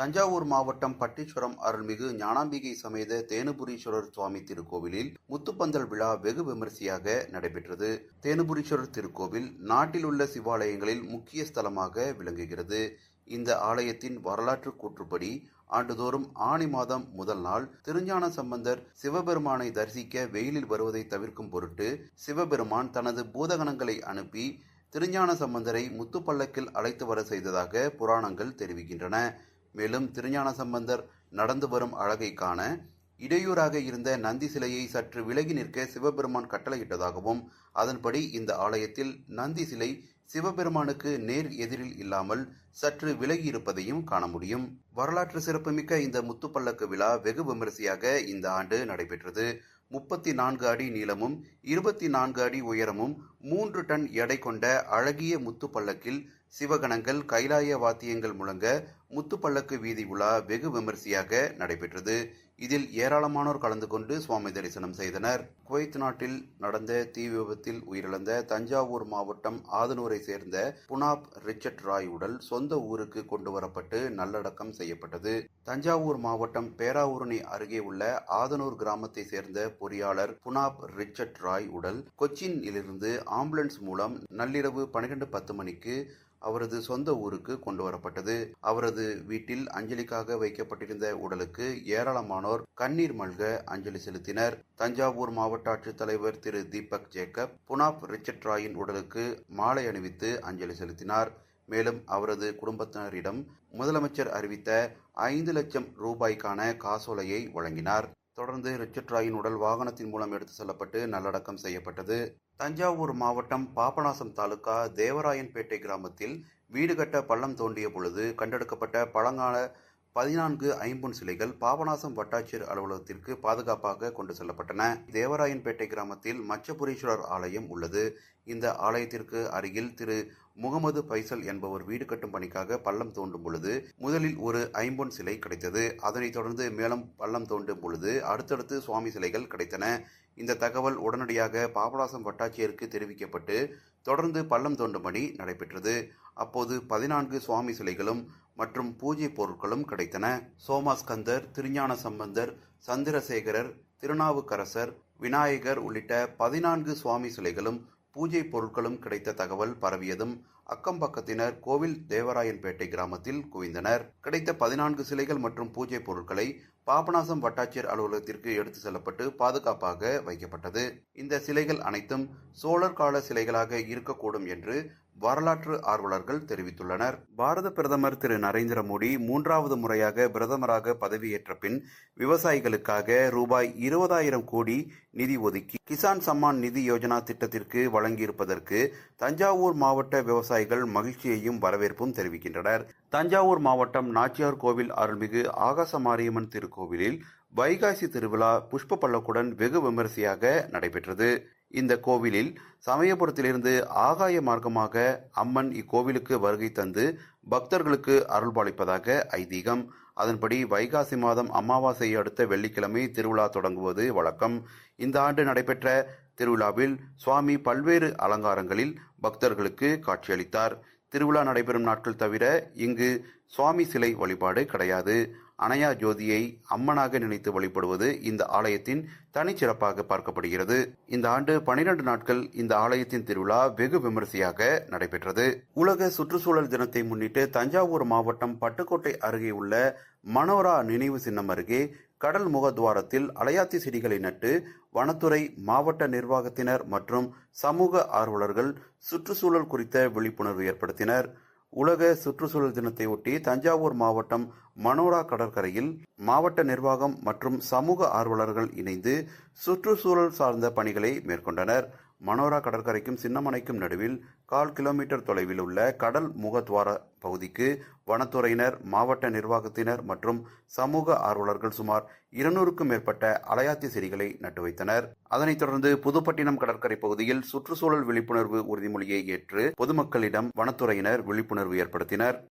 தஞ்சாவூர் மாவட்டம் பட்டீஸ்வரம் அருள்மிகு ஞானாம்பிகை சமேத தேனுபுரீஸ்வரர் சுவாமி திருக்கோவிலில் முத்துப்பந்தல் விழா வெகு விமரிசையாக நடைபெற்றது. தேனுபுரீஸ்வரர் திருக்கோவில் நாட்டில் உள்ள சிவாலயங்களில் முக்கிய ஸ்தலமாக விளங்குகிறது. இந்த ஆலயத்தின் வரலாற்று கூற்றுப்படி ஆண்டுதோறும் ஆணி மாதம் முதல் நாள் திருஞான சம்பந்தர் சிவபெருமானை தரிசிக்க வெயிலில் வருவதை தவிர்க்கும் பொருட்டு சிவபெருமான் தனது பூதகணங்களை அனுப்பி திருஞான சம்பந்தரை முத்துப்பல்லக்கில் அழைத்து வர செய்ததாக புராணங்கள் தெரிவிக்கின்றன. மேலும் திருஞான சம்பந்தர் நடந்து வரும் அழகை காண இடையூறாக இருந்த நந்தி சிலையை சற்று விலகி நிற்க சிவபெருமான் கட்டளையிட்டதாகவும் அதன்படி இந்த ஆலயத்தில் நந்தி சிலை சிவபெருமானுக்கு நேர் எதிரில் இல்லாமல் சற்று விலகி இருப்பதையும் காண முடியும். வரலாற்று சிறப்புமிக்க இந்த முத்துப்பல்லக்கு விழா வெகு விமரிசையாக இந்த ஆண்டு நடைபெற்றது. முப்பத்தி நான்கு அடி நீளமும் இருபத்தி நான்கு அடி உயரமும் மூன்று டன் எடை கொண்ட அழகிய முத்துப்பல்லக்கில் சிவகணங்கள் கைலாய வாத்தியங்கள் முழங்க முத்துப்பல்லக்கு வீதி உலா வெகு விமரிசையாக நடைபெற்றது. இதில் ஏராளமானோர் கலந்து கொண்டு சுவாமி தரிசனம் செய்தனர். குவைத் நாட்டில் நடந்த தீ விபத்தில் உயிரிழந்த தஞ்சாவூர் மாவட்டம் ஆதனூரை சேர்ந்த புனாப் ரிச்சர்ட் ராய் உடல் சொந்த ஊருக்கு கொண்டு வரப்பட்டு நல்லடக்கம் செய்யப்பட்டது. தஞ்சாவூர் மாவட்டம் பேராவூரணி அருகே உள்ள ஆதனூர் கிராமத்தை சேர்ந்த பொறியாளர் புனாப் ரிச்சர்ட் ராய் உடல் கொச்சினிலிருந்து ஆம்புலன்ஸ் மூலம் நள்ளிரவு பனிரெண்டு பத்து மணிக்கு அவரது சொந்த ஊருக்கு கொண்டு வரப்பட்டது. அவரது வீட்டில் அஞ்சலிக்காக வைக்கப்பட்டிருந்த உடலுக்கு ஏராளமானோர் கண்ணீர் மல்க அஞ்சலி செலுத்தினர். தஞ்சாவூர் மாவட்ட ஆட்சித்தலைவர் திரு தீபக் ஜேக்கப் புனாப் ரிச்சர்ட் ராயின் உடலுக்கு மாலை அணிவித்து அஞ்சலி செலுத்தினார். மேலும் அவரது குடும்பத்தினரிடம் முதலமைச்சர் அறிவித்த ஐந்து லட்சம் ரூபாய்க்கான காசோலையை வழங்கினார். தொடர்ந்து ரிச்சர்ட் ராயின் உடல் வாகனத்தின் மூலம் எடுத்து செல்லப்பட்டு நல்லடக்கம் செய்யப்பட்டது. தஞ்சாவூர் மாவட்டம் பாபநாசம் தாலுகா தேவராயன்பேட்டை கிராமத்தில் வீடு கட்ட பள்ளம் தோண்டிய பொழுது கண்டெடுக்கப்பட்ட பழங்கால பதினான்கு ஐம்பொன் சிலைகள் பாபநாசம் வட்டாட்சியர் அலுவலகத்திற்கு பாதுகாப்பாக கொண்டு செல்லப்பட்டன. தேவராயன்பேட்டை கிராமத்தில் மச்சபுரீஸ்வரர் ஆலயம் உள்ளது. இந்த ஆலயத்திற்கு அருகில் திரு முகமது பைசல் என்பவர் வீடு கட்டும் பணிக்காக பள்ளம் தோண்டும் பொழுது முதலில் ஒரு ஐம்பொன் சிலை கிடைத்தது. அதனைத் தொடர்ந்து மேலும் பள்ளம் தோண்டும் பொழுது அடுத்தடுத்து சுவாமி சிலைகள் கிடைத்தன. இந்த தகவல் உடனடியாக பாபநாசம் வட்டாட்சியருக்கு தெரிவிக்கப்பட்டு தொடர்ந்து பள்ளம் தோண்டும் பணி நடைபெற்றது. அப்போது பதினான்கு சுவாமி சிலைகளும் மற்றும் பூஜை பொருட்களும் கிடைத்தன. சோமாஸ்கந்தர் திருஞான சம்பந்தர் சந்திரசேகரர் திருநாவுக்கரசர் விநாயகர் உள்ளிட்ட பதினான்கு சுவாமி சிலைகளும் பூஜை பொருட்களும் கிடைத்த தகவல் பரவியதும் அக்கம்பக்கத்தினர் கோவில் தேவராயன்பேட்டை கிராமத்தில் குவிந்தனர். கிடைத்த பதினான்கு சிலைகள் மற்றும் பூஜை பொருட்களை பாபநாசம் வட்டாட்சியர் அலுவலகத்திற்கு எடுத்து செல்லப்பட்டு பாதுகாப்பாக வைக்கப்பட்டது. இந்த சிலைகள் அனைத்தும் சோழர் கால சிலைகளாக இருக்கக்கூடும் என்று வரலாற்று ஆர்வலர்கள் தெரிவித்துள்ளனர். பாரத பிரதமர் திரு. நரேந்திர மோடி மூன்றாவது முறையாக பிரதமராக பதவியேற்ற பின் விவசாயிகளுக்காக ரூபாய் இருபதாயிரம் கோடி நிதி ஒதுக்கி கிசான் சம்மான் நிதி யோஜனா திட்டத்திற்கு வழங்கியிருப்பதற்கு தஞ்சாவூர் மாவட்ட விவசாயிகள் மகிழ்ச்சியையும் வரவேற்பும் தெரிவிக்கின்றனர். தஞ்சாவூர் மாவட்டம் நாச்சியார் கோவில் அருள்மிகு ஆகாச மாரியம்மன் திருக்கோவிலில் வைகாசி திருவிழா புஷ்ப பல்லக்குடன் வெகு விமரிசையாக நடைபெற்றது. இந்த கோவிலில் சமயபுரத்திலிருந்து ஆகாய மார்க்கமாக அம்மன் இக்கோவிலுக்கு வருகை தந்து பக்தர்களுக்கு அருள்பாலிப்பதாக ஐதீகம். அதன்படி வைகாசி மாதம் அமாவாசையை அடுத்த வெள்ளிக்கிழமை திருவிழா தொடங்குவது வழக்கம். இந்த ஆண்டு நடைபெற்ற திருவிழாவில் சுவாமி பல்வேறு அலங்காரங்களில் பக்தர்களுக்கு காட்சியளித்தார். திருவிழா நடைபெறும் நாட்கள் தவிர இங்கு சுவாமி சிலை வழிபாடு கிடையாது. அணையா ஜோதியை அம்மனாக நினைத்து வழிபடுவது இந்த ஆலயத்தின் தனிச்சிறப்பாக பார்க்கப்படுகிறது. இந்த ஆண்டு பனிரெண்டு நாட்கள் இந்த ஆலயத்தின் திருவிழா வெகு விமரிசையாக நடைபெற்றது. உலக சுற்றுச்சூழல் தினத்தை முன்னிட்டு தஞ்சாவூர் மாவட்டம் பட்டுக்கோட்டை அருகே உள்ள மனோரா நினைவு சின்னம் அருகே கடல் முகத்வாரத்தில் அலையாத்தி செடிகளை நட்டு வனத்துறை மாவட்ட நிர்வாகத்தினர் மற்றும் சமூக ஆர்வலர்கள் சுற்றுச்சூழல் குறித்த விழிப்புணர்வு ஏற்படுத்தினர். உலக சுற்றுச்சூழல் தினத்தை ஒட்டி தஞ்சாவூர் மாவட்டம் மனோரா கடற்கரையில் மாவட்ட நிர்வாகம் மற்றும் சமூக ஆர்வலர்கள் இணைந்து சுற்றுச்சூழல் சார்ந்த பணிகளை மேற்கொண்டனர். மனோரா கடற்கரைக்கும் சின்னமனைக்கும் நடுவில் கால் கிலோமீட்டர் தொலைவில் உள்ள கடல் முகத்வார பகுதிக்கு வனத்துறையினர் மாவட்ட நிர்வாகத்தினர் மற்றும் சமூக ஆர்வலர்கள் சுமார் இருநூறுக்கும் மேற்பட்ட அலையாத்தி செடிகளை நட்டு வைத்தனர். அதனைத் தொடர்ந்து புதுப்பட்டினம் கடற்கரை பகுதியில் சுற்றுச்சூழல் விழிப்புணர்வு உறுதிமொழியை ஏற்று பொதுமக்களிடம் வனத்துறையினர் விழிப்புணர்வு ஏற்படுத்தினர்.